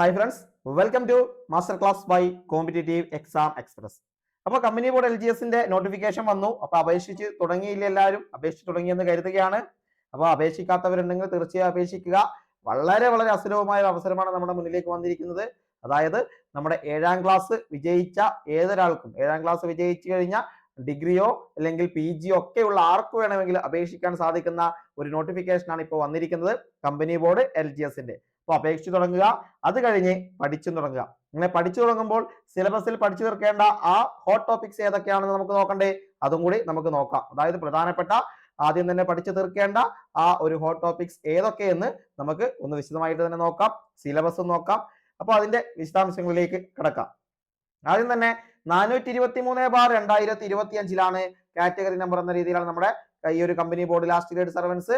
Hi friends welcome to master class by competitive exam express അപ്പോൾ company board L G എസിന്റെ notification വന്നു. അപ്പോൾ അപേക്ഷിച്ച് തുടങ്ങിയില്ല എല്ലാവരും? അപേക്ഷിച്ച് തുടങ്ങിയെന്ന് കരുതുകയാണ്. അപ്പോൾ അപേക്ഷിക്കാത്തവരുണ്ടെങ്കിൽ തീർച്ചയായും അപേക്ഷിക്കുക. വളരെ വളരെ അസുലഭമായ ഒരു അവസരമാണ് നമ്മുടെ മുന്നിലേക്ക് വന്നിരിക്കുന്നത്. അതായത് നമ്മുടെ ഏഴാം ക്ലാസ് വിജയിച്ച ഏതൊരാൾക്കും ഏഴാം ക്ലാസ് വിജയിച്ചു കഴിഞ്ഞാൽ ഡിഗ്രിയോ അല്ലെങ്കിൽ പി ജിയോ ഒക്കെയുള്ള ആർക്ക് വേണമെങ്കിലും അപേക്ഷിക്കാൻ സാധിക്കുന്ന ഒരു നോട്ടിഫിക്കേഷൻ ആണ് ഇപ്പോൾ വന്നിരിക്കുന്നത്. കമ്പനി ബോർഡ് എൽ ജി എസിന്റെ അപ്പോൾ അപേക്ഷിച്ച് തുടങ്ങുക. അത് കഴിഞ്ഞ് പഠിച്ചു തുടങ്ങുക. ഇങ്ങനെ പഠിച്ചു തുടങ്ങുമ്പോൾ സിലബസിൽ പഠിച്ചു തീർക്കേണ്ട ആ ഹോട്ട് ടോപ്പിക്സ് ഏതൊക്കെയാണെന്ന് നമുക്ക് നോക്കണ്ടേ? അതും കൂടി നമുക്ക് നോക്കാം. അതായത് പ്രധാനപ്പെട്ട ആദ്യം തന്നെ പഠിച്ചു തീർക്കേണ്ട ആ ഒരു ഹോട്ട് ടോപ്പിക്സ് ഏതൊക്കെയെന്ന് നമുക്ക് ഒന്ന് വിശദമായിട്ട് തന്നെ നോക്കാം. സിലബസ് നോക്കാം. അപ്പോൾ അതിന്റെ വിശദാംശങ്ങളിലേക്ക് കിടക്കാം. ആദ്യം തന്നെ നാനൂറ്റി ഇരുപത്തി മൂന്ന് ബാർ രണ്ടായിരത്തി ഇരുപത്തി അഞ്ചിലാണ് കാറ്റഗറി നമ്പർ എന്ന രീതിയിലാണ് നമ്മുടെ ഈ ഒരു company board last grade servants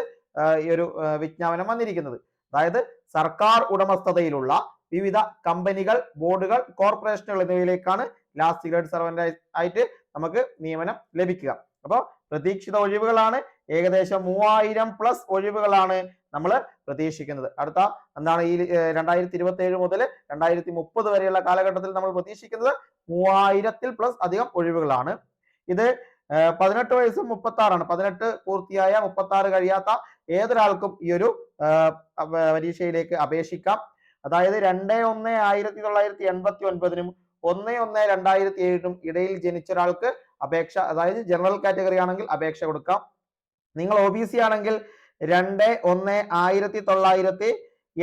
ഈ ഒരു വിജ്ഞാപനം വന്നിരിക്കുന്നത്. അതായത് സർക്കാർ ഉടമസ്ഥതയിലുള്ള വിവിധ കമ്പനികൾ ബോർഡുകൾ കോർപ്പറേഷനുകൾ എന്നിവയിലേക്കാണ് ലാസ്റ്റ് ഗ്രേഡ് സർവന്റ് ആയിട്ട് നമുക്ക് നിയമനം ലഭിക്കുക. അപ്പോൾ പ്രതീക്ഷിത ഒഴിവുകളാണ്. ഏകദേശം മൂവായിരം പ്ലസ് ഒഴിവുകളാണ് നമ്മൾ പ്രതീക്ഷിക്കുന്നത്. അടുത്ത എന്താണ് ഈ രണ്ടായിരത്തി ഇരുപത്തി ഏഴ് മുതൽ രണ്ടായിരത്തി മുപ്പത് വരെയുള്ള കാലഘട്ടത്തിൽ നമ്മൾ പ്രതീക്ഷിക്കുന്നത് മൂവായിരത്തിൽ പ്ലസ് അധികം ഒഴിവുകളാണ്. ഇത് പതിനെട്ട് വയസ്സും മുപ്പത്തി ആറാണ് പതിനെട്ട് പൂർത്തിയായ മുപ്പത്തി ആറ് കഴിയാത്ത ഏതൊരാൾക്കും ഈ ഒരു പരീക്ഷയിലേക്ക് അപേക്ഷിക്കാം. അതായത് രണ്ട് ഒന്ന് ആയിരത്തി തൊള്ളായിരത്തി എൺപത്തി ഒൻപതിനും ഒന്ന് ഒന്ന് രണ്ടായിരത്തി ഏഴിനും ഇടയിൽ ജനിച്ച ഒരാൾക്ക് അപേക്ഷ അതായത് ജനറൽ കാറ്റഗറി ആണെങ്കിൽ അപേക്ഷ കൊടുക്കാം. നിങ്ങൾ ഒ ബി സി ആണെങ്കിൽ രണ്ട് ഒന്ന് ആയിരത്തി തൊള്ളായിരത്തി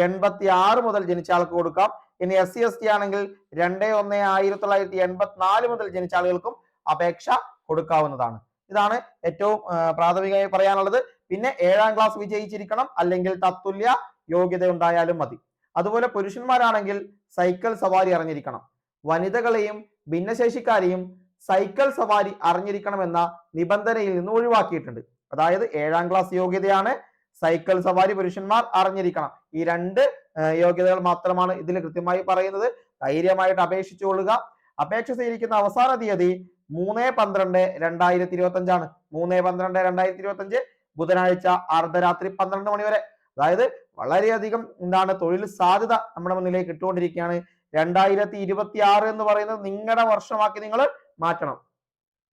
എൺപത്തി ആറ് മുതൽ ജനിച്ച ആൾക്ക് കൊടുക്കാം. ഇനി എസ് സി എസ് ടി ആണെങ്കിൽ രണ്ട് ഒന്ന് ആയിരത്തി തൊള്ളായിരത്തി എൺപത്തി നാല് മുതൽ ജനിച്ച ആളുകൾക്കും അപേക്ഷ കൊടുക്കാവുന്നതാണ്. ഇതാണ് ഏറ്റവും പ്രാഥമികമായി പറയാനുള്ളത്. പിന്നെ ഏഴാം ക്ലാസ് വിജയിച്ചിരിക്കണം. അല്ലെങ്കിൽ തത്തുല്യ യോഗ്യത ഉണ്ടായാലും മതി. അതുപോലെ പുരുഷന്മാരാണെങ്കിൽ സൈക്കിൾ സവാരി അറിഞ്ഞിരിക്കണം. വനിതകളെയും ഭിന്നശേഷിക്കാരെയും സൈക്കിൾ സവാരി അറിഞ്ഞിരിക്കണമെന്ന നിബന്ധനയിൽ നിന്ന് ഒഴിവാക്കിയിട്ടുണ്ട്. അതായത് ഏഴാം ക്ലാസ് യോഗ്യതയാണ് സൈക്കിൾ സവാരി പുരുഷന്മാർ അറിഞ്ഞിരിക്കണം. ഈ രണ്ട് യോഗ്യതകൾ മാത്രമാണ് ഇതിൽ കൃത്യമായി പറയുന്നത്. ധൈര്യമായിട്ട് അപേക്ഷിച്ചു കൊള്ളുക. അപേക്ഷ സ്വീകരിക്കുന്ന അവസാന തീയതി മൂന്ന് പന്ത്രണ്ട് രണ്ടായിരത്തി ഇരുപത്തി അഞ്ചാണ് മൂന്ന് പന്ത്രണ്ട് രണ്ടായിരത്തി ഇരുപത്തി അഞ്ച് ബുധനാഴ്ച അർദ്ധരാത്രി പന്ത്രണ്ട് മണി വരെ. അതായത് വളരെയധികം എന്താണ് തൊഴിൽ സാധ്യത നമ്മുടെ മുന്നിലേക്ക് ഇട്ടുകൊണ്ടിരിക്കുകയാണ്. രണ്ടായിരത്തി ഇരുപത്തി ആറ് എന്ന് പറയുന്നത് നിങ്ങളുടെ വർഷമാക്കി നിങ്ങൾ മാറ്റണം.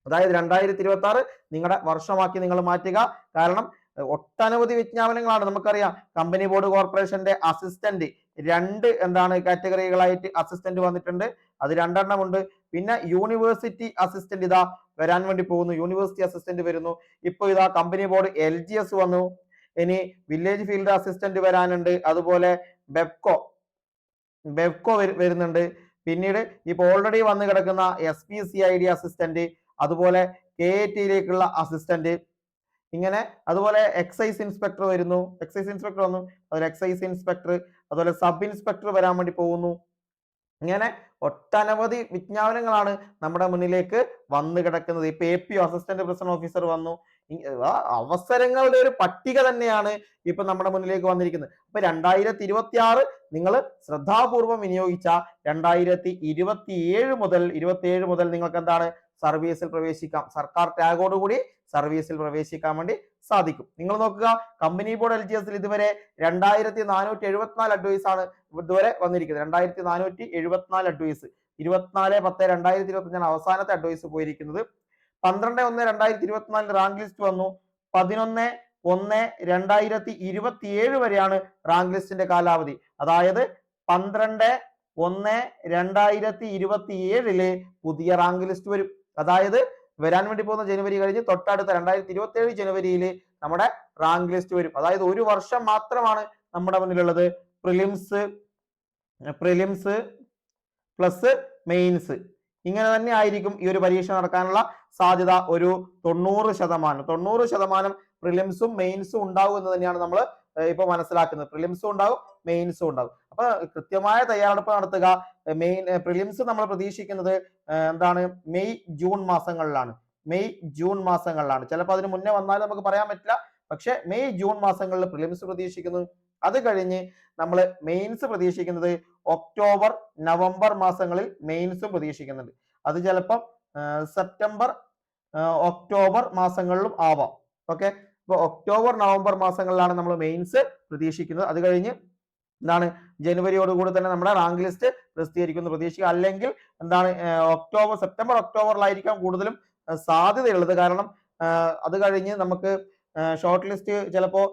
അതായത് രണ്ടായിരത്തി ഇരുപത്തി ആറ് നിങ്ങളുടെ വർഷമാക്കി നിങ്ങൾ മാറ്റുക. കാരണം ഒട്ടനവധി വിജ്ഞാപനങ്ങളാണ്. നമുക്കറിയാം കമ്പനി ബോർഡ് കോർപ്പറേഷന്റെ അസിസ്റ്റന്റ് രണ്ട് എന്താണ് കാറ്റഗറികളായിട്ട് അസിസ്റ്റന്റ് വന്നിട്ടുണ്ട്. അത് രണ്ടെണ്ണം ഉണ്ട്. പിന്നെ യൂണിവേഴ്സിറ്റി അസിസ്റ്റന്റ് ഇതാ വരാൻ വേണ്ടി പോകുന്നു. യൂണിവേഴ്സിറ്റി അസിസ്റ്റന്റ് വരുന്നു. ഇപ്പൊ ഇതാ company board L G S വന്നു. ഇനി വില്ലേജ് ഫീൽഡ് അസിസ്റ്റന്റ് വരാനുണ്ട്. അതുപോലെ ബെബ്കോ ബെബ്കോ വരുന്നുണ്ട്. പിന്നീട് ഇപ്പൊ ഓൾറെഡി വന്നു കിടക്കുന്ന S P C I D assistant അതുപോലെ കെ എ ടിയിലേക്കുള്ള അസിസ്റ്റന്റ് ഇങ്ങനെ അതുപോലെ എക്സൈസ് ഇൻസ്പെക്ടർ വരുന്നു. എക്സൈസ് ഇൻസ്പെക്ടർ വന്നു. അതുപോലെ എക്സൈസ് ഇൻസ്പെക്ടർ അതുപോലെ സബ് ഇൻസ്പെക്ടർ വരാൻ വേണ്ടി പോകുന്നു. ഇങ്ങനെ ഒട്ടനവധി വിജ്ഞാപനങ്ങളാണ് നമ്മുടെ മുന്നിലേക്ക് വന്നു കിടക്കുന്നത്. ഇപ്പൊ A P assistant president officer വന്നു. അവസരങ്ങളുടെ ഒരു പട്ടിക തന്നെയാണ് ഇപ്പൊ നമ്മുടെ മുന്നിലേക്ക് വന്നിരിക്കുന്നത്. അപ്പൊ രണ്ടായിരത്തി ഇരുപത്തി ആറ് നിങ്ങൾ ശ്രദ്ധാപൂർവം വിനിയോഗിച്ച രണ്ടായിരത്തി ഇരുപത്തി ഏഴ് മുതൽ ഇരുപത്തി ഏഴ് മുതൽ നിങ്ങൾക്ക് എന്താണ്? സർവീസിൽ പ്രവേശിക്കാം. സർക്കാർ ടാഗോടുകൂടി സർവീസിൽ പ്രവേശിക്കാൻ വേണ്ടി സാധിക്കും. നിങ്ങൾ നോക്കുക കമ്പനി ബോർഡ് എൽ ജി എസിൽ ഇതുവരെ രണ്ടായിരത്തി നാനൂറ്റി എഴുപത്തിനാല് അഡ്വൈസ് ആണ് ഇതുവരെ വന്നിരിക്കുന്നത്. രണ്ടായിരത്തി നാനൂറ്റി എഴുപത്തിനാല് അഡ്വൈസ് ഇരുപത്തിനാല് പത്ത് രണ്ടായിരത്തി ഇരുപത്തി അഞ്ചാണ് അവസാനത്തെ അഡ്വൈസ് പോയിരിക്കുന്നത്. പന്ത്രണ്ട് ഒന്ന് രണ്ടായിരത്തി ഇരുപത്തിനാലിന് റാങ്ക് ലിസ്റ്റ് വന്നു. പതിനൊന്ന് ഒന്ന് രണ്ടായിരത്തി ഇരുപത്തി ഏഴ് വരെയാണ് റാങ്ക് ലിസ്റ്റിന്റെ കാലാവധി. അതായത് പന്ത്രണ്ട് ഒന്ന് രണ്ടായിരത്തി ഇരുപത്തി ഏഴിൽ പുതിയ റാങ്ക് ലിസ്റ്റ് വരും. അതായത് വരാൻ വേണ്ടി പോകുന്ന ജനുവരി കഴിഞ്ഞ് തൊട്ടടുത്ത രണ്ടായിരത്തി ഇരുപത്തി ഏഴ് ജനുവരിയിൽ നമ്മുടെ റാങ്ക് ലിസ്റ്റ് വരും. അതായത് ഒരു വർഷം മാത്രമാണ് നമ്മുടെ മുന്നിലുള്ളത്. Prelims prelims plus mains. ഇങ്ങനെ തന്നെ ആയിരിക്കും ഈ ഒരു പരീക്ഷ നടക്കാനുള്ള സാധ്യത ഒരു തൊണ്ണൂറ് ശതമാനം. തൊണ്ണൂറ് ശതമാനം പ്രിലിംസും മെയിൻസും ഉണ്ടാവും എന്ന് തന്നെയാണ് നമ്മൾ ഇപ്പൊ മനസ്സിലാക്കുന്നത്. പ്രിലിംസും ഉണ്ടാവും മെയിൻസും ഉണ്ടാവും. അപ്പൊ കൃത്യമായ തയ്യാറെടുപ്പ് നടത്തുക. മെയിൻ പ്രിലിംസ് നമ്മൾ പ്രതീക്ഷിക്കുന്നത് എന്താണ്? മെയ് ജൂൺ മാസങ്ങളിലാണ്. മെയ് ജൂൺ മാസങ്ങളിലാണ്. ചിലപ്പോൾ അതിന് മുന്നേ വന്നാലും നമുക്ക് പറയാൻ പറ്റില്ല. പക്ഷെ മെയ് ജൂൺ മാസങ്ങളിൽ പ്രിലിംസ് പ്രതീക്ഷിക്കുന്നു. അത് കഴിഞ്ഞ് നമ്മൾ മെയിൻസ് പ്രതീക്ഷിക്കുന്നത് ഒക്ടോബർ നവംബർ മാസങ്ങളിൽ മെയിൻസും പ്രതീക്ഷിക്കുന്നുണ്ട്. അത് ചിലപ്പം സെപ്റ്റംബർ ഒക്ടോബർ മാസങ്ങളിലും ആവാം. ഓക്കെ? അപ്പോൾ ഒക്ടോബർ നവംബർ മാസങ്ങളിലാണ് നമ്മൾ മെയിൻസ് പ്രതീക്ഷിക്കുന്നത്. അത് കഴിഞ്ഞ് എന്താണ് ജനുവരിയോടുകൂടി തന്നെ നമ്മുടെ റാങ്ക് ലിസ്റ്റ് പ്രസിദ്ധീകരിക്കുന്നു. പ്രതീക്ഷിക്കുക. അല്ലെങ്കിൽ എന്താണ് ഒക്ടോബർ സെപ്റ്റംബർ ഒക്ടോബറിലായിരിക്കാം കൂടുതലും സാധ്യതയുള്ളത്. കാരണം അത് കഴിഞ്ഞ് നമുക്ക് ഷോർട്ട് ലിസ്റ്റ് ചിലപ്പോൾ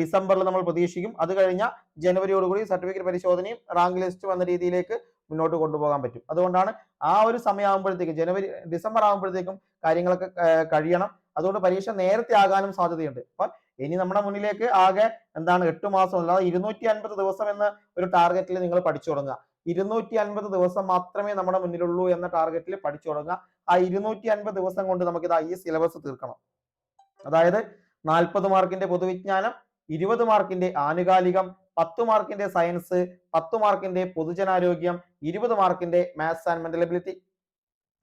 ഡിസംബറിൽ നമ്മൾ പ്രതീക്ഷിക്കും. അത് കഴിഞ്ഞ ജനുവരിയോടുകൂടി സർട്ടിഫിക്കറ്റ് പരിശോധനയും റാങ്ക് ലിസ്റ്റും എന്ന രീതിയിലേക്ക് മുന്നോട്ട് കൊണ്ടുപോകാൻ പറ്റും. അതുകൊണ്ടാണ് ആ ഒരു സമയമാകുമ്പോഴത്തേക്കും ജനുവരി ഡിസംബർ ആകുമ്പോഴത്തേക്കും കാര്യങ്ങളൊക്കെ കഴിയണം. അതുകൊണ്ട് പരീക്ഷ നേരത്തെ ആകാനും സാധ്യതയുണ്ട്. അപ്പൊ ഇനി നമ്മുടെ മുന്നിലേക്ക് ആകെ എന്താണ് എട്ട് മാസം അല്ലാതെ ഇരുന്നൂറ്റി അൻപത് ദിവസം എന്ന ഒരു ടാർഗറ്റിൽ നിങ്ങൾ പഠിച്ചു തുടങ്ങുക. ഇരുന്നൂറ്റി അൻപത് ദിവസം മാത്രമേ നമ്മുടെ മുന്നിലുള്ളൂ എന്ന ടാർഗറ്റിൽ പഠിച്ചു തുടങ്ങുക. ആ ഇരുന്നൂറ്റി അൻപത് ദിവസം കൊണ്ട് നമുക്ക് ഇതാ ഈ സിലബസ് തീർക്കണം. അതായത് നാൽപ്പത് മാർക്കിന്റെ പൊതുവിജ്ഞാനം ഇരുപത് മാർക്കിന്റെ ആനുകാലികം പത്ത് മാർക്കിന്റെ സയൻസ് പത്ത് മാർക്കിന്റെ പൊതുജനാരോഗ്യം ഇരുപത് മാർക്കിന്റെ മാത്സ് ആൻഡ് മെന്റൽ എബിലിറ്റി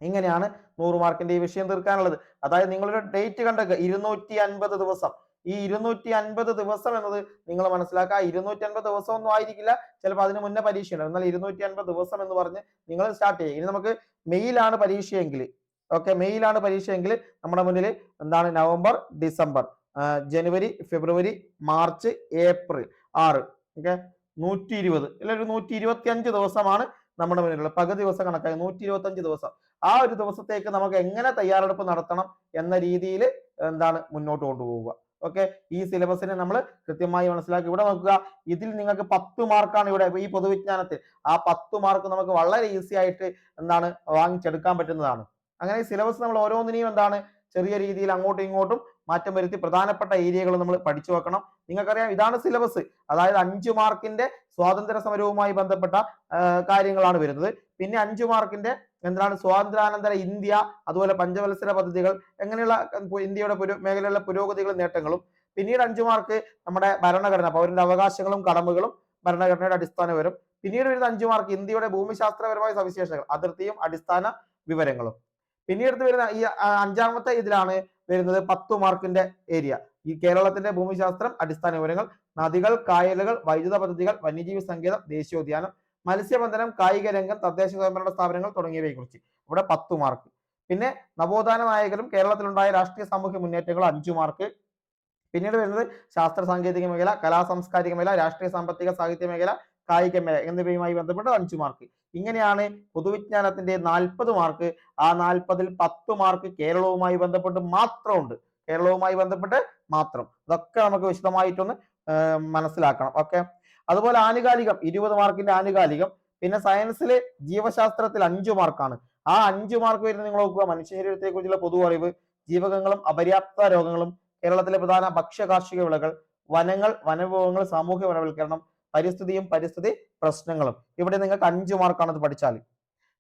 ഇങ്ങനെയാണ് നൂറ് മാർക്കിന്റെ ഈ വിഷയം തീർക്കാനുള്ളത്. അതായത് നിങ്ങളൊരു ഡേറ്റ് കണ്ടേക്കുക ഇരുന്നൂറ്റി അൻപത് ദിവസം. ഈ ഇരുന്നൂറ്റി അൻപത് ദിവസം എന്നത് നിങ്ങൾ മനസ്സിലാക്കുക. ഇരുന്നൂറ്റി അൻപത് ദിവസം ഒന്നും ആയിരിക്കില്ല. ചിലപ്പോൾ അതിന് മുന്നേ പരീക്ഷ ഉണ്ടാവും. എന്നാൽ ഇരുന്നൂറ്റി അൻപത് ദിവസം എന്ന് പറഞ്ഞ് നിങ്ങൾ സ്റ്റാർട്ട് ചെയ്യുക. ഇനി നമുക്ക് മെയ്യിലാണ് പരീക്ഷയെങ്കിൽ ഓക്കെ മെയ്യിലാണ് പരീക്ഷയെങ്കിൽ നമ്മുടെ മുന്നിൽ എന്താണ്? November December January February March April ആറ് ഓക്കെ നൂറ്റി ഇരുപത് അല്ലെ ഒരു നൂറ്റി ഇരുപത്തി അഞ്ച് ദിവസമാണ് നമ്മുടെ മുന്നിലുള്ള പകുതി ദിവസം കണക്കായി നൂറ്റി ഇരുപത്തി അഞ്ച് ദിവസം. ആ ഒരു ദിവസത്തേക്ക് നമുക്ക് എങ്ങനെ തയ്യാറെടുപ്പ് നടത്തണം എന്ന രീതിയിൽ എന്താണ് മുന്നോട്ട് കൊണ്ടുപോവുക. ഓക്കെ ഈ സിലബസിനെ നമ്മൾ കൃത്യമായി മനസ്സിലാക്കി. ഇവിടെ നോക്കുക. ഇതിൽ നിങ്ങൾക്ക് പത്ത് മാർക്കാണ് ഇവിടെ ഈ പൊതുവിജ്ഞാനത്തിൽ. ആ പത്ത് മാർക്ക് നമുക്ക് വളരെ ഈസി ആയിട്ട് എന്താണ് വാങ്ങിച്ചെടുക്കാൻ പറ്റുന്നതാണ്. അങ്ങനെ സിലബസ് നമ്മൾ ഓരോന്നിനെയും എന്താണ്? ചെറിയ രീതിയിൽ അങ്ങോട്ടും ഇങ്ങോട്ടും മാറ്റം വരുത്തി പ്രധാനപ്പെട്ട ഏരിയകൾ നമ്മൾ പഠിച്ചു വെക്കണം. നിങ്ങൾക്കറിയാം ഇതാണ് സിലബസ് അതായത് അഞ്ചു മാർക്കിന്റെ സ്വാതന്ത്ര്യ സമരവുമായി ബന്ധപ്പെട്ട കാര്യങ്ങളാണ് വരുന്നത്. പിന്നെ അഞ്ചു മാർക്കിന്റെ എന്താണ് സ്വാതന്ത്ര്യാനന്തര ഇന്ത്യ അതുപോലെ പഞ്ചവത്സര പദ്ധതികൾ എങ്ങനെയുള്ള ഇന്ത്യയുടെ പുരോ മേഖലയിലുള്ള പുരോഗതികളും നേട്ടങ്ങളും. പിന്നീട് അഞ്ചു മാർക്ക് നമ്മുടെ ഭരണഘടന പൗരന്റെ അവകാശങ്ങളും കടമകളും ഭരണഘടനയുടെ അടിസ്ഥാനപരം പിന്നീട് വരുന്ന അഞ്ചു മാർക്ക് ഇന്ത്യയുടെ ഭൂമിശാസ്ത്രപരമായ സവിശേഷതകൾ അതിർത്തിയും അടിസ്ഥാന വിവരങ്ങളും. പിന്നീട് വരുന്ന ഈ അഞ്ചാമത്തെ ഇതിലാണ് വരുന്നത് പത്ത് മാർക്കിന്റെ ഏരിയ. ഈ കേരളത്തിന്റെ ഭൂമിശാസ്ത്രം അടിസ്ഥാന വിവരങ്ങൾ നദികൾ കായലുകൾ വൈദ്യുത പദ്ധതികൾ വന്യജീവി സങ്കേതം ദേശീയോദ്യാനം മത്സ്യബന്ധനം കായിക രംഗം തദ്ദേശ സ്വയംഭരണ സ്ഥാപനങ്ങൾ തുടങ്ങിയവയെ കുറിച്ച് ഇവിടെ പത്ത് മാർക്ക്. പിന്നെ നവോത്ഥാന നായകരും കേരളത്തിലുണ്ടായ രാഷ്ട്രീയ സാമൂഹ്യ മുന്നേറ്റങ്ങൾ അഞ്ചു മാർക്ക്. പിന്നീട് വരുന്നത് ശാസ്ത്ര സാങ്കേതിക മേഖല കലാ സാംസ്കാരിക മേഖല രാഷ്ട്രീയ സാമ്പത്തിക സാഹിത്യ മേഖല കായിക മേഖല എന്നിവയുമായി ബന്ധപ്പെട്ട് അഞ്ച് മാർക്ക് ഇങ്ങനെയാണ് പൊതുവിജ്ഞാനത്തിന്റെ നാൽപ്പത് മാർക്ക് ആ നാൽപ്പതിൽ പത്ത് മാർക്ക് കേരളവുമായി ബന്ധപ്പെട്ട് മാത്രമുണ്ട്. കേരളവുമായി ബന്ധപ്പെട്ട് മാത്രം. ഇതൊക്കെ നമുക്ക് വിശദമായിട്ടൊന്ന് മനസ്സിലാക്കണം. ഓക്കെ? അതുപോലെ ആനുകാലികം ഇരുപത് മാർക്കിന്റെ ആനുകാലികം. പിന്നെ സയൻസിൽ ജീവശാസ്ത്രത്തിൽ അഞ്ചു മാർക്കാണ് ആ അഞ്ചു മാർക്ക് വരുന്ന നിങ്ങൾ നോക്കുക. മനുഷ്യ ശരീരത്തെ കുറിച്ചുള്ള പൊതു അറിവ് ജീവകങ്ങളും അപര്യാപ്ത രോഗങ്ങളും കേരളത്തിലെ പ്രധാന ഭക്ഷ്യ കാർഷിക വിളകൾ വനങ്ങൾ വനവിഭവങ്ങൾ സാമൂഹ്യ വനവൽക്കരണം പരിസ്ഥിതിയും പരിസ്ഥിതി പ്രശ്നങ്ങളും. ഇവിടെ നിങ്ങൾക്ക് അഞ്ച് മാർക്കാണ് ഇത് പഠിച്ചാൽ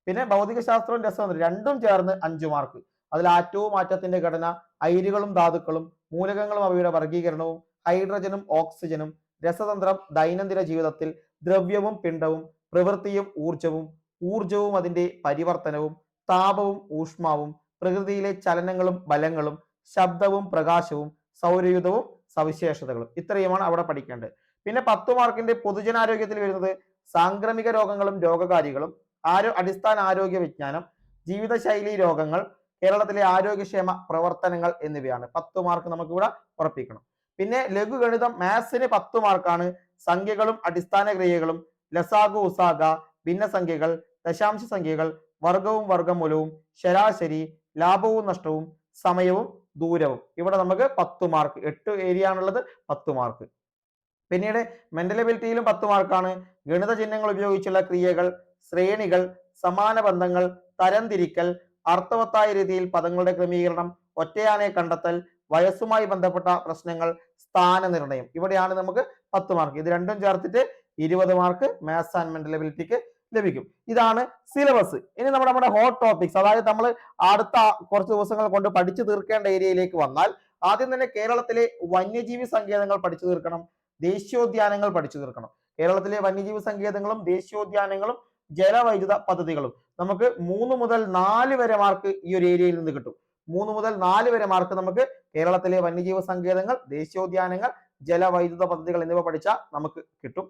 പിന്നെ ഭൗതിക ശാസ്ത്രവും രസതന്ത്രം രണ്ടും ചേർന്ന് അഞ്ച് മാർക്ക് അതിൽ ആറ്റവും ആറ്റത്തിന്റെ ഘടന അയിരുകളും ധാതുക്കളും മൂലകങ്ങളും അവയുടെ വർഗീകരണവും ഹൈഡ്രജനും ഓക്സിജനും രസതന്ത്രം ദൈനംദിന ജീവിതത്തിൽ ദ്രവ്യവും പിണ്ഡവും പ്രവൃത്തിയും ഊർജവും ഊർജവും അതിന്റെ പരിവർത്തനവും താപവും ഊഷ്മാവും പ്രകൃതിയിലെ ചലനങ്ങളും ബലങ്ങളും ശബ്ദവും പ്രകാശവും സൗരയുധവും സവിശേഷതകളും. ഇത്രയുമാണ് അവിടെ പഠിക്കേണ്ടത്. പിന്നെ പത്ത് മാർക്കിന്റെ പൊതുജനാരോഗ്യത്തിൽ വരുന്നത് സാംക്രമിക രോഗങ്ങളും രോഗകാരികളും ആരോ അടിസ്ഥാന ആരോഗ്യ വിജ്ഞാനം ജീവിതശൈലി രോഗങ്ങൾ കേരളത്തിലെ ആരോഗ്യക്ഷേമ പ്രവർത്തനങ്ങൾ എന്നിവയാണ്. പത്ത് മാർക്ക് നമുക്ക് ഇവിടെ ഉറപ്പിക്കണം. പിന്നെ ലഘുഗണിതം മാത്സിന് പത്ത് മാർക്കാണ്. സംഖ്യകളും അടിസ്ഥാന ക്രിയകളും ലസാഗു ഉസാഗ ഭിന്നസംഖ്യകൾ ദശാംശ സംഖ്യകൾ വർഗവും വർഗമൂലവും ശരാശരി ലാഭവും നഷ്ടവും സമയവും ദൂരവും. ഇവിടെ നമുക്ക് പത്ത് മാർക്ക് എട്ട് ഏരിയ ആണുള്ളത് പത്ത് മാർക്ക്. പിന്നീട് മെന്റൽ എബിലിറ്റിയിലും പത്ത് മാർക്കാണ് ഗണിത ചിഹ്നങ്ങൾ ഉപയോഗിച്ചുള്ള ക്രിയകൾ ശ്രേണികൾ സമാന ബന്ധങ്ങൾ തരംതിരിക്കൽ അർത്ഥവത്തായ രീതിയിൽ പദങ്ങളുടെ ക്രമീകരണം ഒറ്റയാനെ കണ്ടെത്തൽ വയസ്സുമായി ബന്ധപ്പെട്ട പ്രശ്നങ്ങൾ സ്ഥാന നിർണയം. ഇവിടെയാണ് നമുക്ക് പത്ത് മാർക്ക് ഇത് രണ്ടും ചേർത്തിട്ട് ഇരുപത് മാർക്ക് മാത്സ് ആൻഡ് മെന്റൽ എബിലിറ്റിക്ക് ലഭിക്കും. ഇതാണ് സിലബസ് ഇനി നമ്മുടെ നമ്മുടെ ഹോട്ട് ടോപ്പിക്സ് അതായത് നമ്മൾ അടുത്ത കുറച്ച് ദിവസങ്ങൾ കൊണ്ട് പഠിച്ചു തീർക്കേണ്ട ഏരിയയിലേക്ക് വന്നാൽ ആദ്യം തന്നെ കേരളത്തിലെ വന്യജീവി സങ്കേതങ്ങൾ പഠിച്ചു തീർക്കണം. ദേശീയോദ്യാനങ്ങൾ പഠിച്ചു തീർക്കണം. കേരളത്തിലെ വന്യജീവി സങ്കേതങ്ങളും ദേശീയോദ്യാനങ്ങളും ജലവൈദ്യുത പദ്ധതികളും നമുക്ക് മൂന്ന് മുതൽ നാല് വരെ മാർക്ക് ഈ ഒരു ഏരിയയിൽ നിന്ന് കിട്ടും. മൂന്ന് മുതൽ നാല് വരെ മാർക്ക് നമുക്ക് കേരളത്തിലെ വന്യജീവി സങ്കേതങ്ങൾ ദേശീയോദ്യാനങ്ങൾ ജലവൈദ്യുത പദ്ധതികൾ എന്നിവ പഠിച്ചാൽ നമുക്ക് കിട്ടും.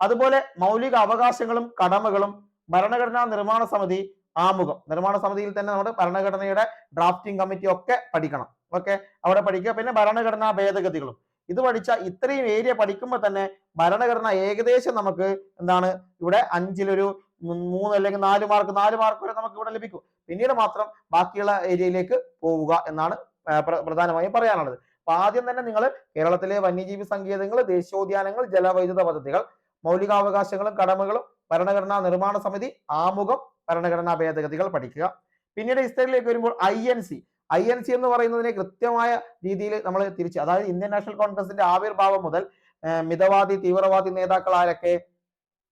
അതുപോലെ മൗലിക അവകാശങ്ങളും കടമകളും ഭരണഘടനാ നിർമ്മാണ സമിതി ആമുഖം. നിർമ്മാണ സമിതിയിൽ തന്നെ നമ്മുടെ ഭരണഘടനയുടെ ഡ്രാഫ്റ്റിംഗ് കമ്മിറ്റി ഒക്കെ പഠിക്കണം. ഓക്കെ? അവിടെ പഠിക്കുക. പിന്നെ ഭരണഘടനാ ഭേദഗതികളും. ഇത് പഠിച്ച ഇത്രയും ഏരിയ പഠിക്കുമ്പോൾ തന്നെ ഭരണഘടന ഏകദേശം നമുക്ക് എന്താണ് ഇവിടെ അഞ്ചിലൊരു മൂന്ന് അല്ലെങ്കിൽ നാല് മാർക്ക് നാല് മാർക്ക് വരെ നമുക്ക് ഇവിടെ ലഭിക്കും. പിന്നീട് മാത്രം ബാക്കിയുള്ള ഏരിയയിലേക്ക് പോവുക എന്നാണ് പ്രധാനമായും പറയാനുള്ളത്. അപ്പൊ ആദ്യം തന്നെ നിങ്ങൾ കേരളത്തിലെ വന്യജീവി സങ്കേതങ്ങൾ ദേശീയോദ്യാനങ്ങൾ ജലവൈദ്യുത പദ്ധതികൾ മൗലികാവകാശങ്ങളും കടമകളും ഭരണഘടനാ നിർമ്മാണ സമിതി ആമുഖം ഭരണഘടനാ ഭേദഗതികൾ പഠിക്കുക. പിന്നീട് ഹിസ്റ്ററിയിലേക്ക് വരുമ്പോൾ I N C I N C എന്ന് പറയുന്നതിനെ കൃത്യമായ രീതിയിൽ നമ്മൾ തിരിച്ച് അതായത് ഇന്ത്യൻ നാഷണൽ കോൺഗ്രസിന്റെ ആവിർഭാവം മുതൽ മിതവാദി തീവ്രവാദി നേതാക്കളാരൊക്കെ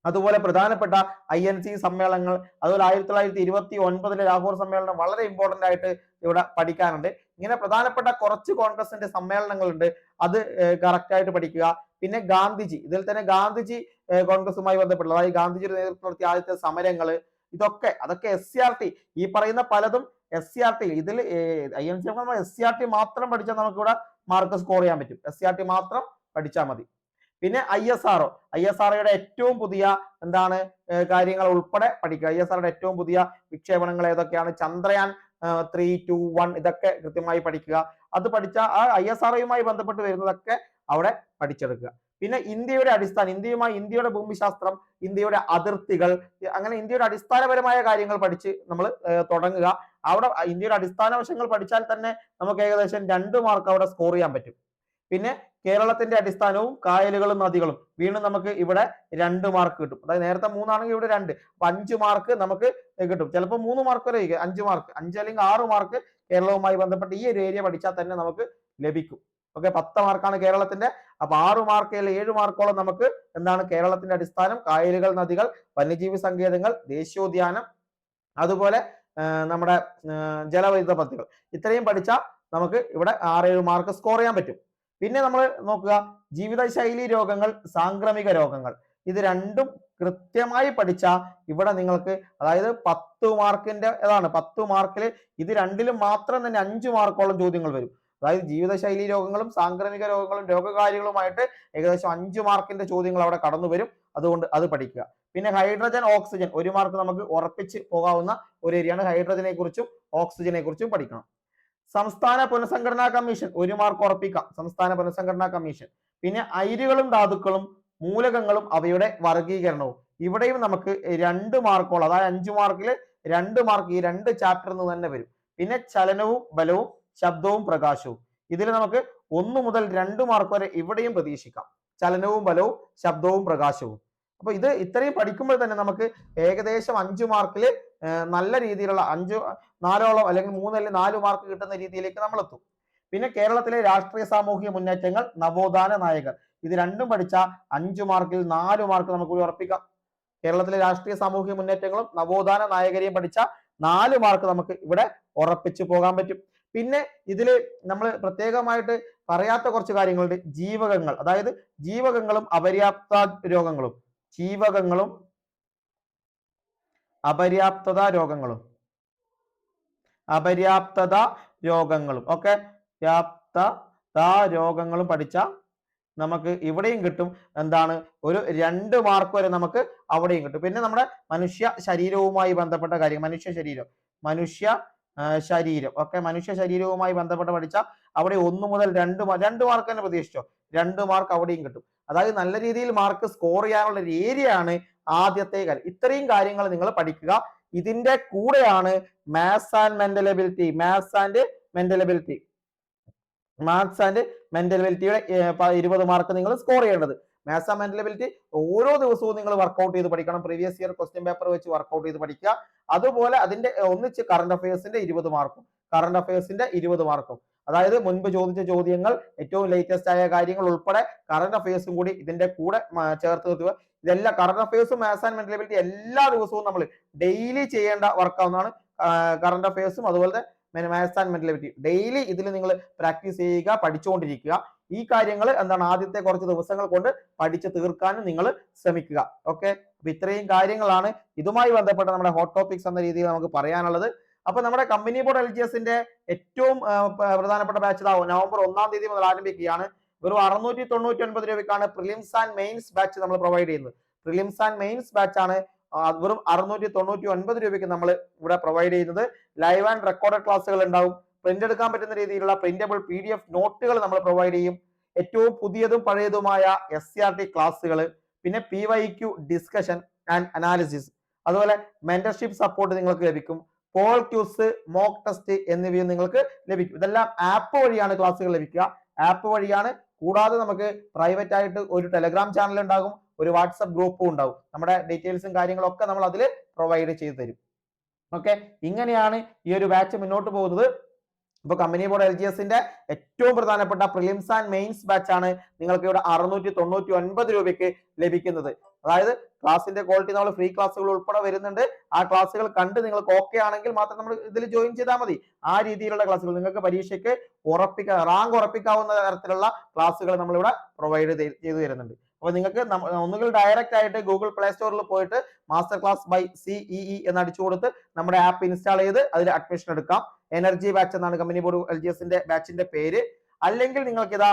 അതുപോലെ പ്രധാനപ്പെട്ട ഐ എൻ സി സമ്മേളനങ്ങൾ അതുപോലെ ആയിരത്തി തൊള്ളായിരത്തി ഇരുപത്തി ഒൻപതിലെ ലാഹോർ സമ്മേളനം വളരെ ഇമ്പോർട്ടന്റ് ആയിട്ട് ഇവിടെ പഠിക്കാനുണ്ട്. ഇങ്ങനെ പ്രധാനപ്പെട്ട കുറച്ച് കോൺഗ്രസിന്റെ സമ്മേളനങ്ങളുണ്ട് അത് കറക്റ്റ് ആയിട്ട് പഠിക്കുക. പിന്നെ ഗാന്ധിജി ഇതിൽ തന്നെ ഗാന്ധിജി കോൺഗ്രസുമായി ബന്ധപ്പെട്ടുള്ളത് അതായത് ഗാന്ധിജിയുടെ നേതൃത്വം നടത്തിയ ആദ്യത്തെ സമരങ്ങൾ ഇതൊക്കെ അതൊക്കെ എസ് സി ആർ ടി ഈ പറയുന്ന പലതും എസ് സി ആർ ടി ഇതിൽ I N C S C R T മാത്രം പഠിച്ചാൽ നമുക്ക് ഇവിടെ മാർക്ക് സ്കോർ ചെയ്യാൻ പറ്റും. എസ് സി ആർ ടി മാത്രം പഠിച്ചാൽ മതി. പിന്നെ I S R I S ആർഒയുടെ ഏറ്റവും പുതിയ എന്താണ് കാര്യങ്ങൾ ഉൾപ്പെടെ പഠിക്കുക. ഐ എസ് ആറുടെ ഏറ്റവും പുതിയ വിക്ഷേപണങ്ങൾ ഏതൊക്കെയാണ്? ചന്ദ്രയാൻ ത്രീ ടു വൺ ഇതൊക്കെ കൃത്യമായി പഠിക്കുക. അത് പഠിച്ച ആ ഐ എസ് ആർഒയുമായി ബന്ധപ്പെട്ട് വരുന്നതൊക്കെ അവിടെ പഠിച്ചെടുക്കുക. പിന്നെ ഇന്ത്യയുടെ അടിസ്ഥാനം ഇന്ത്യയുമായി ഇന്ത്യയുടെ ഭൂമിശാസ്ത്രം ഇന്ത്യയുടെ അതിർത്തികൾ അങ്ങനെ ഇന്ത്യയുടെ അടിസ്ഥാനപരമായ കാര്യങ്ങൾ പഠിച്ച് നമ്മൾ തുടങ്ങുക. അവിടെ ഇന്ത്യയുടെ അടിസ്ഥാന വശങ്ങൾ പഠിച്ചാൽ തന്നെ നമുക്ക് ഏകദേശം രണ്ട് മാർക്ക് അവിടെ സ്കോർ ചെയ്യാൻ പറ്റും. പിന്നെ കേരളത്തിന്റെ അടിസ്ഥാനവും കായലുകളും നദികളും വീണ്ടും നമുക്ക് ഇവിടെ രണ്ട് മാർക്ക് കിട്ടും. അതായത് നേരത്തെ മൂന്നാണെങ്കിൽ ഇവിടെ രണ്ട്. അപ്പൊ അഞ്ച് മാർക്ക് നമുക്ക് കിട്ടും. ചിലപ്പോൾ മൂന്ന് മാർക്ക് വരെ. അഞ്ച് മാർക്ക് അഞ്ച് അല്ലെങ്കിൽ ആറ് മാർക്ക് കേരളവുമായി ബന്ധപ്പെട്ട് ഈ ഒരു ഏരിയ പഠിച്ചാൽ തന്നെ നമുക്ക് ലഭിക്കും. ഓക്കെ പത്ത് മാർക്കാണ് കേരളത്തിന്റെ അപ്പൊ ആറു മാർക്ക് അല്ലെങ്കിൽ ഏഴ് മാർക്കോളം നമുക്ക് എന്താണ് കേരളത്തിന്റെ അടിസ്ഥാനം? കായലുകൾ നദികൾ വന്യജീവി സങ്കേതങ്ങൾ ദേശീയോദ്യാനം അതുപോലെ നമ്മുടെ ജലവൈദ്യുത പദ്ധതികൾ. ഇത്രയും പഠിച്ചാൽ നമുക്ക് ഇവിടെ ആറേഴ് മാർക്ക് സ്കോർ ചെയ്യാൻ പറ്റും. പിന്നെ നമ്മൾ നോക്കുക ജീവിതശൈലി രോഗങ്ങൾ സാംക്രമിക രോഗങ്ങൾ. ഇത് രണ്ടും കൃത്യമായി പഠിച്ചാൽ ഇവിടെ നിങ്ങൾക്ക് അതായത് പത്ത് മാർക്കിന്റെ ഏതാണ് പത്ത് മാർക്കിൽ ഇത് രണ്ടിലും മാത്രം തന്നെ അഞ്ച് മാർക്കോളം ചോദ്യങ്ങൾ വരും. അതായത് ജീവിതശൈലി രോഗങ്ങളും സാംക്രമിക രോഗങ്ങളും രോഗകാരികളുമായിട്ട് ഏകദേശം അഞ്ച് മാർക്കിന്റെ ചോദ്യങ്ങൾ അവിടെ കടന്നു വരും. അതുകൊണ്ട് അത് പഠിക്കുക. പിന്നെ ഹൈഡ്രജൻ ഓക്സിജൻ ഒരു മാർക്ക് നമുക്ക് ഉറപ്പിച്ച് പോകാവുന്ന ഒരു ഏരിയയാണ് ഹൈഡ്രജനെ കുറിച്ചും ഓക്സിജനെ കുറിച്ചും പഠിക്കണം. സംസ്ഥാന പുനഃസംഘടനാ കമ്മീഷൻ ഒരു മാർക്ക് ഉറപ്പിക്കാം. സംസ്ഥാന പുനഃസംഘടനാ കമ്മീഷൻ. പിന്നെ അയിരുകളും ധാതുക്കളും മൂലകങ്ങളും അവയുടെ വർഗീകരണവും ഇവിടെയും നമുക്ക് രണ്ട് മാർക്കോളം അതായത് അഞ്ചു മാർക്കിൽ രണ്ട് മാർക്ക് ഈ രണ്ട് ചാപ്റ്ററിൽ നിന്ന് തന്നെ വരും. പിന്നെ ചലനവും ബലവും ശബ്ദവും പ്രകാശവും. ഇതിൽ നമുക്ക് ഒന്ന് മുതൽ രണ്ട് മാർക്ക് വരെ ഇവിടെയും പ്രതീക്ഷിക്കാം. ചലനവും ബലവും ശബ്ദവും പ്രകാശവും. അപ്പൊ ഇത് ഇത്രയും പഠിക്കുമ്പോൾ തന്നെ നമുക്ക് ഏകദേശം അഞ്ചു മാർക്കിൽ നല്ല രീതിയിലുള്ള അഞ്ചു നാലോളം അല്ലെങ്കിൽ മൂന്ന് അല്ലെങ്കിൽ നാല് മാർക്ക് കിട്ടുന്ന രീതിയിലേക്ക് നമ്മൾ എത്തും. പിന്നെ കേരളത്തിലെ രാഷ്ട്രീയ സാമൂഹിക മുന്നേറ്റങ്ങൾ നവോത്ഥാന നായകർ. ഇത് രണ്ടും പഠിച്ച അഞ്ചു മാർക്കിൽ നാല് മാർക്ക് നമുക്ക് ഉറപ്പിക്കാം. കേരളത്തിലെ രാഷ്ട്രീയ സാമൂഹിക മുന്നേറ്റങ്ങളും നവോത്ഥാന നായകരെയും പഠിച്ച നാല് മാർക്ക് നമുക്ക് ഇവിടെ ഉറപ്പിച്ചു പോകാൻ പറ്റും. പിന്നെ ഇതിൽ നമ്മൾ പ്രത്യേകമായിട്ട് പറയാത്ത കുറച്ച് കാര്യങ്ങളുണ്ട്. ജീവകങ്ങൾ. അതായത് ജീവകങ്ങളും അപര്യാപ്ത രോഗങ്ങളും. ജീവകങ്ങളും അപര്യാപ്തത രോഗങ്ങളും. അപര്യാപ്തത രോഗങ്ങളും. ഓക്കെ? വ്യാപ്ത രോഗങ്ങളും പഠിച്ച നമുക്ക് ഇവിടെയും കിട്ടും. എന്താണ്? ഒരു രണ്ട് മാർക്ക് വരെ നമുക്ക് അവിടെയും കിട്ടും. പിന്നെ നമ്മുടെ മനുഷ്യ ശരീരവുമായി ബന്ധപ്പെട്ട കാര്യം. മനുഷ്യ ശരീരം. മനുഷ്യ ശരീരം. ഒക്കെ മനുഷ്യ ശരീരവുമായി ബന്ധപ്പെട്ട് പഠിച്ച അവിടെ ഒന്ന് മുതൽ രണ്ട് രണ്ട് മാർക്ക് തന്നെ പ്രതീക്ഷിച്ചോ. രണ്ട് മാർക്ക് അവിടെയും കിട്ടും. അതായത് നല്ല രീതിയിൽ മാർക്ക് സ്കോർ ചെയ്യാനുള്ള ഒരു ഏരിയ ആണ് ആദ്യത്തെ കാര്യം. ഇത്രയും കാര്യങ്ങൾ നിങ്ങൾ പഠിക്കുക. ഇതിന്റെ കൂടെയാണ് maths and mental ability maths and mental ability maths and mental എബിലിറ്റിയുടെ ഇരുപത് മാർക്ക് നിങ്ങൾ സ്കോർ ചെയ്യേണ്ടത്. മാത്സ് ആൻഡ് മെന്റൽ എബിലിറ്റി ഓരോ ദിവസവും നിങ്ങൾ വർക്കൗട്ട് ചെയ്ത് പഠിക്കണം. പ്രീവിയസ് ഇയർ ക്വസ്റ്റ്യൻ പേപ്പർ വെച്ച് വർക്കൗട്ട് ചെയ്ത് പഠിക്കുക. അതുപോലെ അതിന്റെ ഒന്നിച്ച് കറണ്ട് അഫയേഴ്സിന്റെ ഇരുപത് മാർക്കും കറണ്ട് അഫയേഴ്സിന്റെ ഇരുപത് മാർക്കും അതായത് മുൻപ് ചോദിച്ച ചോദ്യങ്ങൾ ഏറ്റവും ലേറ്റസ്റ്റ് ആയ കാര്യങ്ങൾ ഉൾപ്പെടെ കറണ്ട് അഫയേഴ്സും കൂടി ഇതിന്റെ കൂടെ ചേർത്ത് നിർത്തുക. ഇതെല്ലാം കറണ്ട് അഫയേഴ്സും മാത്സ് ആൻഡ് മെന്റൽ എബിലിറ്റി എല്ലാ ദിവസവും നമ്മൾ ഡെയിലി ചെയ്യേണ്ട വർക്കാവുന്നതാണ് കറണ്ട് അഫയേഴ്സും അതുപോലെ maths and mental ability daily ഇതിൽ നിങ്ങൾ പ്രാക്ടീസ് ചെയ്യുക പഠിച്ചുകൊണ്ടിരിക്കുക. ഈ കാര്യങ്ങൾ എന്താണ്? ആദ്യത്തെ കുറച്ച് ദിവസങ്ങൾ കൊണ്ട് പഠിച്ച് തീർക്കാനും നിങ്ങൾ ശ്രമിക്കുക. ഓക്കെ അപ്പൊ ഇത്രയും കാര്യങ്ങളാണ് ഇതുമായി ബന്ധപ്പെട്ട നമ്മുടെ ഹോട്ട് ടോപ്പിക്സ് എന്ന രീതിയിൽ നമുക്ക് പറയാനുള്ളത്. അപ്പൊ നമ്മുടെ കമ്പനി ബോർഡ് എൽ ജി എസിന്റെ ഏറ്റവും പ്രധാനപ്പെട്ട ബാച്ച് നവംബർ ഒന്നാം തീയതി മുതൽ ആരംഭിക്കുകയാണ്. വെറും അറുന്നൂറ്റി തൊണ്ണൂറ്റി ഒൻപത് രൂപയ്ക്കാണ് പ്രിലിംസ് ആൻഡ് മെയിൻസ് ബാച്ച് നമ്മൾ പ്രൊവൈഡ് ചെയ്യുന്നത്. പ്രിലിംസ് ആൻഡ് മെയിൻസ് ബാച്ച് ആണ് വെറും അറുന്നൂറ്റി തൊണ്ണൂറ്റി ഒൻപത് രൂപയ്ക്ക് നമ്മൾ ഇവിടെ പ്രൊവൈഡ് ചെയ്യുന്നത്. ലൈവ് ആൻഡ് റെക്കോർഡഡ് ക്ലാസ്സുകൾ ഉണ്ടാവും. പ്രിന്റ് എടുക്കാൻ പറ്റുന്ന രീതിയിലുള്ള പ്രിന്റബിൾ പി ഡി എഫ് നോട്ടുകൾ നമ്മൾ പ്രൊവൈഡ് ചെയ്യും. ഏറ്റവും പുതിയതും പഴയതുമായ എസ് സി ആർ ടി ക്ലാസ്സുകൾ പിന്നെ P Y Q discussion and analysis അതുപോലെ മെന്റർഷിപ്പ് സപ്പോർട്ട് നിങ്ങൾക്ക് ലഭിക്കും. പോൾ ക്യൂസ് മോക്ക് ടെസ്റ്റ് എന്നിവയും നിങ്ങൾക്ക് ലഭിക്കും. ഇതെല്ലാം ആപ്പ് വഴിയാണ് ക്ലാസ്സുകൾ ലഭിക്കുക. ആപ്പ് വഴിയാണ്. കൂടാതെ നമുക്ക് പ്രൈവറ്റ് ആയിട്ട് ഒരു ടെലഗ്രാം ചാനൽ ഉണ്ടാകും. ഒരു വാട്സപ്പ് ഗ്രൂപ്പും ഉണ്ടാവും. നമ്മുടെ ഡീറ്റെയിൽസും കാര്യങ്ങളൊക്കെ നമ്മൾ അതിൽ പ്രൊവൈഡ് ചെയ്തു തരും. ഓക്കെ ഇങ്ങനെയാണ് ഈ ഒരു ബാച്ച് മുന്നോട്ട് പോകുന്നത്. ഇപ്പൊ കമ്പനി ബോർഡ് എൽ ജി എസിന്റെ ഏറ്റവും പ്രധാനപ്പെട്ട പ്രിലിംസ് ആൻഡ് മെയിൻസ് ബാച്ച് ആണ് നിങ്ങൾക്ക് ഇവിടെ അറുന്നൂറ്റി തൊണ്ണൂറ്റി ഒൻപത് രൂപയ്ക്ക് ലഭിക്കുന്നത്. അതായത് ക്ലാസിന്റെ ക്വാളിറ്റി നമ്മൾ ഫ്രീ ക്ലാസ്സുകൾ ഉൾപ്പെടെ വരുന്നുണ്ട്. ആ ക്ലാസ്സുകൾ കണ്ട് നിങ്ങൾക്ക് ഓക്കെ ആണെങ്കിൽ മാത്രം നമ്മൾ ഇതിൽ ജോയിൻ ചെയ്താൽ മതി. ആ രീതിയിലുള്ള ക്ലാസ്സുകൾ നിങ്ങൾക്ക് പരീക്ഷയ്ക്ക് ഉറപ്പിക്കാൻ റാങ്ക് ഉറപ്പിക്കാവുന്ന തരത്തിലുള്ള ക്ലാസ്സുകൾ നമ്മളിവിടെ പ്രൊവൈഡ് ചെയ്തു തരുന്നുണ്ട്. അപ്പോൾ നിങ്ങൾക്ക് ഒന്നുകിൽ ഡയറക്റ്റ് ആയിട്ട് ഗൂഗിൾ പ്ലേ സ്റ്റോറിൽ പോയിട്ട് മാസ്റ്റർ ക്ലാസ് ബൈ സിഇഇ എന്ന് അടിച്ചു കൊടുത്ത് നമ്മുടെ ആപ്പ് ഇൻസ്റ്റാൾ ചെയ്ത് അതിൽ അഡ്മിഷൻ എടുക്കാം. എനർജി ബാച്ച് എന്നാണ് കമ്പനി ബോർഡ് എൽ ജി എസിന്റെ ബാച്ചിന്റെ പേര്. അല്ലെങ്കിൽ നിങ്ങൾക്ക് ഇതാ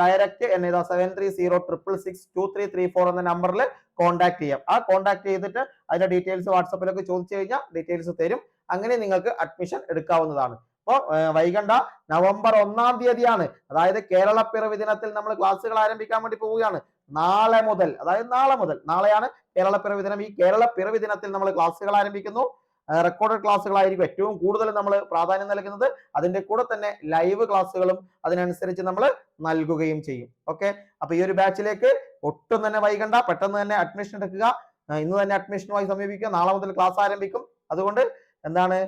ഡയറക്റ്റ് എന്നെ ഇതാ seven three zero triple six two three three four എന്ന നമ്പറിൽ കോൺടാക്ട് ചെയ്യാം. ആ കോൺടാക്ട് ചെയ്തിട്ട് അതിന്റെ ഡീറ്റെയിൽസ് വാട്സപ്പിലൊക്കെ ചോദിച്ചു കഴിഞ്ഞാൽ ഡീറ്റെയിൽസ് തരും. അങ്ങനെ നിങ്ങൾക്ക് അഡ്മിഷൻ എടുക്കാവുന്നതാണ്. അപ്പോൾ വൈകണ്ട. നവംബർ ഒന്നാം തീയതിയാണ്. അതായത് കേരള പിറവി ദിനത്തിൽ നമ്മൾ ക്ലാസ്സുകൾ ആരംഭിക്കാൻ വേണ്ടി പോവുകയാണ്. നാളെ മുതൽ അതായത് നാളെ മുതൽ നാളെയാണ് കേരള പിറവി ദിനം. ഈ കേരള പിറവി ദിനത്തിൽ നമ്മൾ ക്ലാസ്സുകൾ ആരംഭിക്കുന്നു. റെക്കോർഡഡ് ക്ലാസ്സുകളായിരിക്കും ഏറ്റവും കൂടുതൽ നമ്മൾ പ്രാധാന്യം നൽകുന്നത്. അതിന്റെ കൂടെ തന്നെ ലൈവ് ക്ലാസ്സുകളും അതിനനുസരിച്ച് നമ്മൾ നൽകുകയും ചെയ്യും. ഓക്കെ അപ്പൊ ഈ ഒരു ബാച്ചിലേക്ക് ഒട്ടും തന്നെ വൈകണ്ട. പെട്ടെന്ന് തന്നെ അഡ്മിഷൻ എടുക്കുക. ഇന്ന് തന്നെ അഡ്മിഷനുമായി സമീപിക്കുക. നാളെ മുതൽ ക്ലാസ് ആരംഭിക്കും. അതുകൊണ്ട് എന്താണ്?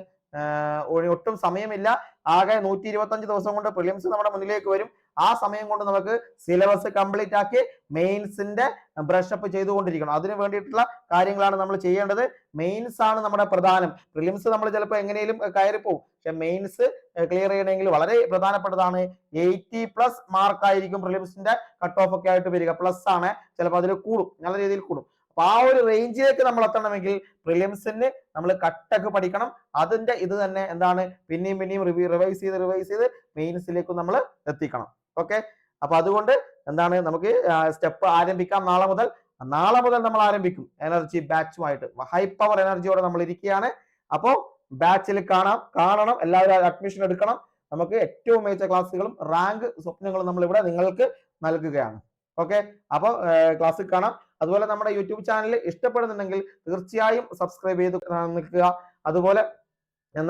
ഒട്ടും സമയമില്ല. ആകെ നൂറ്റി ഇരുപത്തഞ്ച് ദിവസം കൊണ്ട് പ്രിലിംസ് നമ്മുടെ മുന്നിലേക്ക് വരും. ആ സമയം കൊണ്ട് നമുക്ക് സിലബസ് കംപ്ലീറ്റ് ആക്കി മെയിൻസിന്റെ ബ്രഷപ്പ് ചെയ്തുകൊണ്ടിരിക്കണം. അതിന് വേണ്ടിയിട്ടുള്ള കാര്യങ്ങളാണ് നമ്മൾ ചെയ്യേണ്ടത്. മെയിൻസ് ആണ് നമ്മുടെ പ്രധാനം. പ്രിലിംസ് നമ്മൾ ചിലപ്പോൾ എങ്ങനെയും കയറിപ്പോവും. പക്ഷെ മെയിൻസ് ക്ലിയർ ചെയ്യണമെങ്കിൽ വളരെ പ്രധാനപ്പെട്ടതാണ്. എയ്റ്റി പ്ലസ് മാർക്ക് ആയിരിക്കും പ്രിലിംസിന്റെ കട്ട് ഓഫ് ഒക്കെ ആയിട്ട് വരിക. പ്ലസ് ആണ് ചിലപ്പോൾ അതിൽ കൂടും. നല്ല രീതിയിൽ കൂടും. അപ്പൊ ആ ഒരു റേഞ്ചിലേക്ക് നമ്മൾ എത്തണമെങ്കിൽ പ്രിലിംസിന് നമ്മൾ കട്ടൊക്കെ പഠിക്കണം. അതിന്റെ ഇത് തന്നെ എന്താണ്? പിന്നെയും പിന്നെയും റിവൈസ് ചെയ്ത് റിവൈസ് ചെയ്ത് മെയിൻസിലേക്കും നമ്മൾ എത്തിക്കണം. ഓക്കെ അപ്പൊ അതുകൊണ്ട് എന്താണ് നമുക്ക് സ്റ്റെപ്പ് ആരംഭിക്കാം നാളെ മുതൽ. നാളെ മുതൽ നമ്മൾ ആരംഭിക്കും. എനർജി ബാച്ചുമായിട്ട് ഹൈ പവർ എനർജിയോടെ നമ്മൾ ഇരിക്കുകയാണ്. അപ്പോൾ ബാച്ചിൽ കാണാം. കാണണം. എല്ലാവരും അഡ്മിഷൻ എടുക്കണം. നമുക്ക് ഏറ്റവും മികച്ച ക്ലാസ്സുകളും റാങ്ക് സ്വപ്നങ്ങളും നമ്മൾ ഇവിടെ നിങ്ങൾക്ക് നൽകുകയാണ്. ഓക്കെ അപ്പോൾ ക്ലാസ്സിൽ കാണാം. അതുപോലെ നമ്മുടെ യൂട്യൂബ് ചാനൽ ഇഷ്ടപ്പെടുന്നുണ്ടെങ്കിൽ തീർച്ചയായും സബ്സ്ക്രൈബ് ചെയ്ത് നിൽക്കുക. അതുപോലെ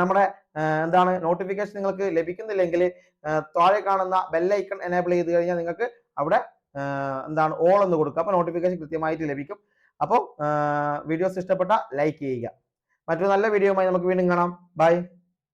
നമ്മുടെ എന്താണ് നോട്ടിഫിക്കേഷൻ നിങ്ങൾക്ക് ലഭിക്കുന്നില്ലെങ്കിൽ താഴെ കാണുന്ന ബെല്ലൈക്കൺ എനേബിൾ ചെയ്ത് കഴിഞ്ഞാൽ നിങ്ങൾക്ക് അവിടെ എന്താണ് ഓൾ എന്ന് കൊടുക്കുക. അപ്പോൾ നോട്ടിഫിക്കേഷൻ കൃത്യമായിട്ട് ലഭിക്കും. അപ്പോൾ വീഡിയോസ് ഇഷ്ടപ്പെട്ട ലൈക്ക് ചെയ്യുക. മറ്റൊരു നല്ല വീഡിയോയുമായി നമുക്ക് വീണ്ടും കാണാം. ബൈ